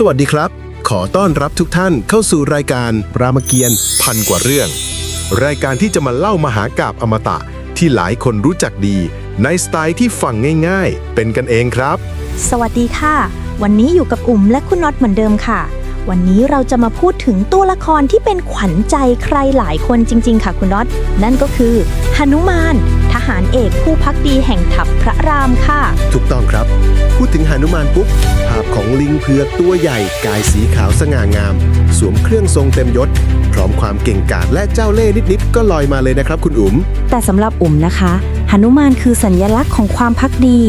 สวัสดีครับ ขอต้อนรับทุกท่านเข้าสู่รายการรามเกียรติ์พันกว่าเรื่อง รายการที่จะมาเล่ามหากาบอมตะที่หลายคนรู้จักดี ในสไตล์ที่ฟังง่าย ๆ เป็นกันเองครับ สวัสดีค่ะ วันนี้อยู่กับอุ่มและคุณน็อตเหมือนเดิมค่ะ วันนี้เราจะมาพูดถึงตัวละครที่เป็นขวัญใจใครหลายคนจริง ๆ ค่ะคุณน็อตนั่นก็คือหนุมาน ทหารเอกผู้พักดีแห่งทัพพระรามค่ะ ถูกต้องครับ พูดถึงหานุมานปุ๊บภาพของลิงเผือกตัวใหญ่ กายสีขาวสง่างาม สวมเครื่องทรงเต็มยศ พร้อมความเก่งกาจและเจ้าเล่ห์นิดๆก็ลอยมาเลยนะครับ คุณอุ๋ม แต่สำหรับอุ่มนะคะหนุมานคือสัญลักษณ์ของความพักดี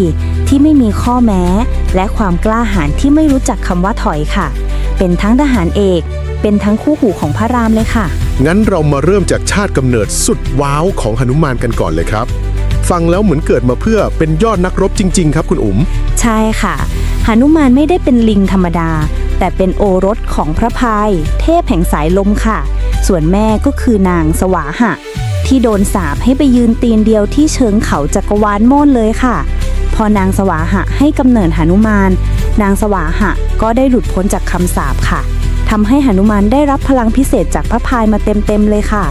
ที่ไม่มีข้อแม้ และความกล้าหาญที่ไม่รู้จักคำว่าถอยค่ะ เป็นทั้งทหารเอก เป็นทั้งคู่หูของพระรามเลยค่ะ งั้นเรามาเริ่มจากชาติกำเนิดสุดว้าวของหนุมานกันก่อนเลยครับ ฟังแล้วเหมือนเกิดมาเพื่อเป็นยอดนักรบจริง ๆ ครับคุณอุ๋ม ใช่ค่ะหนุมานไม่ได้เป็นลิงธรรมดา แต่เป็นโอรสของพระพาย เทพแห่งสายลมค่ะ ส่วนแม่ก็คือนางสวาหะ ที่โดนสาปให้ไปยืนตีนเดียวที่เชิงเขาจักรวาลโม่นเลยค่ะ พอนางสวาหะให้กำเนิดหนุมาน นางสวาหะก็ได้หลุดพ้นจากคำสาปค่ะทำให้หนุมานได้รับพลังพิเศษจากพระพายมาเต็มๆเลยค่ะ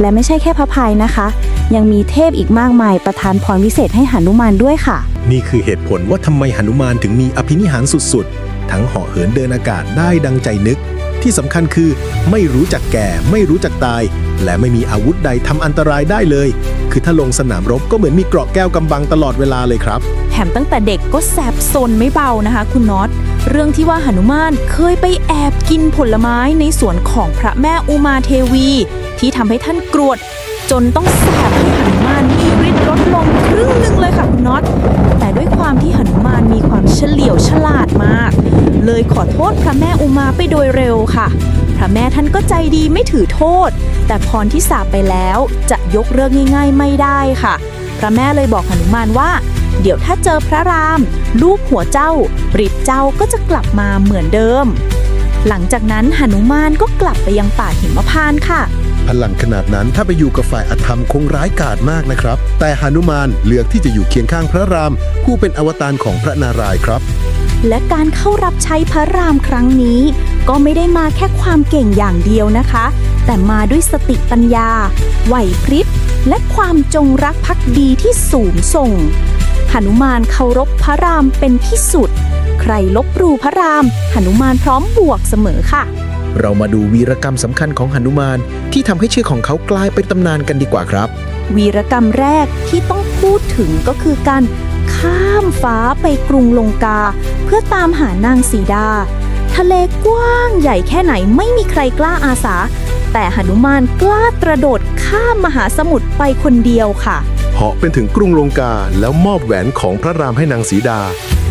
และไม่ใช่แค่พระพายนะคะ ยังมีเทพอีกมากมายประทานพรวิเศษให้หนุมานด้วยค่ะ นี่คือเหตุผลว่าทำไมหนุมานถึงมีอภินิหารสุดๆ ทั้งเหาะเหินเดินอากาศได้ดังใจนึก ที่สำคัญคือไม่รู้จักแก่ไม่รู้จักตาย และไม่มีอาวุธใดทำอันตรายได้เลย คือถ้าลงสนามรบก็เหมือนมีเกราะแก้วกำบังตลอดเวลาเลยครับ แถมตั้งแต่เด็กก็แสบซนไม่เบานะคะ คุณน็อต เรื่องที่ว่าหนุมานเคยไปแอบกินผลไม้ในสวนของพระแม่อุมาเทวี ที่ทำให้ท่านกรวดจนต้องแสบให้หนุมานมีฤทธิ์ลดลงครึ่งหนึ่งเลยค่ะคุณน็อต แต่ด้วยความที่หนุมานมีความเฉลียวฉลาดมาก เลยขอโทษพระแม่อุมาไปโดยเร็วค่ะ ระแม่ท่านก็ใจดีไม่ถือโทษ แต่พรที่สาปไปแล้วจะยกเลิกง่าย ๆ ไม่ได้ค่ะ พระแม่เลยบอกหนุมานว่า เดี๋ยวถ้าเจอพระราม ลูบหัวเจ้าฤทธิ์เจ้าก็จะกลับมาเหมือนเดิม หลังจากนั้นหนุมานก็กลับไปยังป่าหิมพานต์ค่ะพลังขนาดนั้นถ้าไปอยู่กับฝ่ายอธรรมคงร้ายกาจมากนะครับ แต่หนุมานเลือกที่จะอยู่เคียงข้างพระราม ผู้เป็นอวตารของพระนารายณ์ครับ และการเข้ารับใช้พระรามครั้งนี้ ก็ไม่ได้มาแค่ความเก่งอย่างเดียวนะคะ แต่มาด้วยสติปัญญา ไหวพริบ และความจงรักภักดีที่สูงส่งหนุมานเคารพพระรามเป็นที่สุด ใครลบหลู่พระรามหนุมานพร้อมบวกเสมอค่ะ เรามาดูวีรกรรมสำคัญของหนุมานที่ทำให้ชื่อของเขากลายเป็นตำนานกันดีกว่าครับ วีรกรรมแรกที่ต้องพูดถึงก็คือการข้าม ฟ้าไปกรุงลงกา เพื่อตามหานางสีดา ทะเลกว้างใหญ่แค่ไหนไม่มีใครกล้าอาสา แต่หนุมานกล้ากระโดดข้ามมหาสมุทรไปคนเดียวค่ะเหาะเป็นถึงกรุงลงกาแล้วมอบแหวนของพระรามให้นางสีดา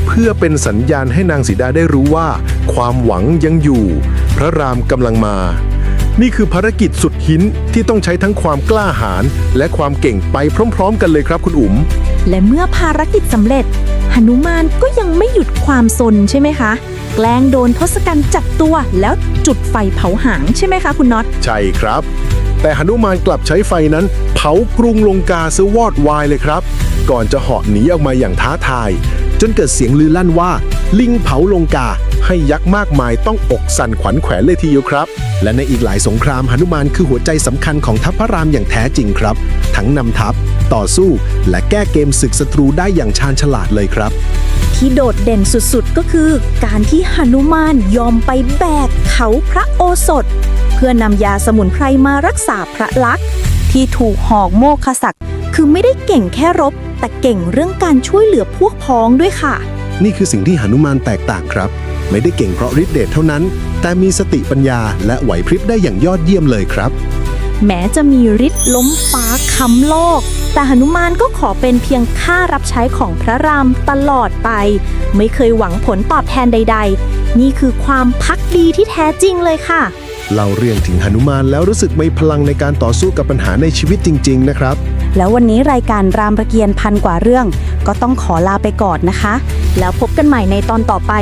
เพื่อเป็นสัญญาณให้นางสีดาได้รู้ว่า ความหวังยังอยู่ พระรามกำลังมา นี่คือภารกิจสุดหินที่ต้องใช้ทั้งความกล้าหาญและความเก่งไปพร้อม ๆ กันเลยครับคุณอุ๋ม และเมื่อภารกิจสำเร็จหนุมานก็ยังไม่หยุดความสนใช่ไหมคะ แกล้งโดนทศกัณฐ์จับตัวแล้วจุดไฟเผาหางใช่ไหมคะคุณน็อต ใช่ครับ แต่หนุมานกลับใช้ไฟนั้น เผากรุงลงกาซะวอดวายเลยครับ ก่อนจะเหาะหนีออกมาอย่างท้าทาย จนเกิดเสียงลือลั่นว่า ลิงเผาลงกาให้ยักษ์มากมายต้องอกสั่นขวัญแขวนเลยทีเดียวครับ และในอีกหลายสงครามหนุมานคือหัวใจสำคัญของทัพพระรามอย่างแท้จริงครับ ทั้งนำทัพ ต่อสู้ และแก้เกมศึกศัตรูได้อย่างชาญฉลาดเลยครับ ที่โดดเด่นสุดๆ ก็คือ การที่หนุมานยอมไปแบกเขาพระโอสถ เพื่อนำยาสมุนไพรมารักษาพระลักษณ์ที่ถูกหอกโมฆศักดิ์คือไม่ได้เก่งแค่รบ แต่เก่งเรื่องการช่วยเหลือพวกพ้องด้วยค่ะ นี่คือสิ่งที่หนุมานแตกต่างครับ ไม่ได้เก่งเพราะฤทธิ์เดชเท่านั้น แต่มีสติปัญญาและไหวพริบได้อย่างยอดเยี่ยมเลยครับ แม้จะมีฤทธิ์ล้มฟ้าค้ำโลก แต่หนุมานก็ขอเป็นเพียงข้ารับใช้ของพระรามตลอดไป ไม่เคยหวังผลตอบแทนใด ๆ นี่คือความพักดีที่แท้จริงเลยค่ะเล่าเรื่องถึงหนุมานแล้วรู้สึกมีพลังในการต่อสู้กับปัญหาในชีวิตจริง ๆ นะครับ แล้ววันนี้รายการรามประเกียนพันกว่าเรื่อง ก็ต้องขอลาไปก่อนนะคะ แล้วพบกันใหม่ในตอนต่อไป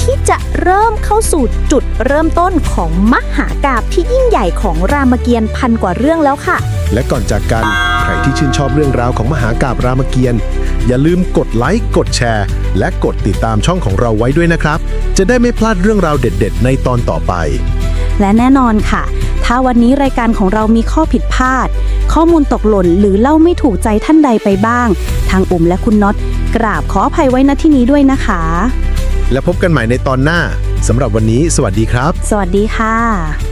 ที่จะเริ่มเข้าสู่จุดเริ่มต้นของมหากาบที่ยิ่งใหญ่ของรามเกียรติ์พันกว่าเรื่องแล้วค่ะ และก่อนจากกันรที่ชื่นชอบเรื่องราวของมหากาบรามเกียรติ์อย่าลืมกดไลค์กดแชร์ และกดติดตามช่องของเราไว้ด้วยนะครับ จะได้ไม่พลาดเรื่องราวเด็ด ๆ ในตอนต่อไป และแน่นอนค่ะ ถ้าวันนี้รายการของเรามีข้อผิดพลาด ข้อมูลตกหล่นหรือเล่าไม่ถูกใจท่านใดไปบ้าง ทางอุ่มและคุณน็อตกราบขออภัยไว้ณที่นี้ด้วยนะคะ และพบกันใหม่ในตอนหน้าสำหรับวันนี้ สวัสดีครับ สวัสดีค่ะ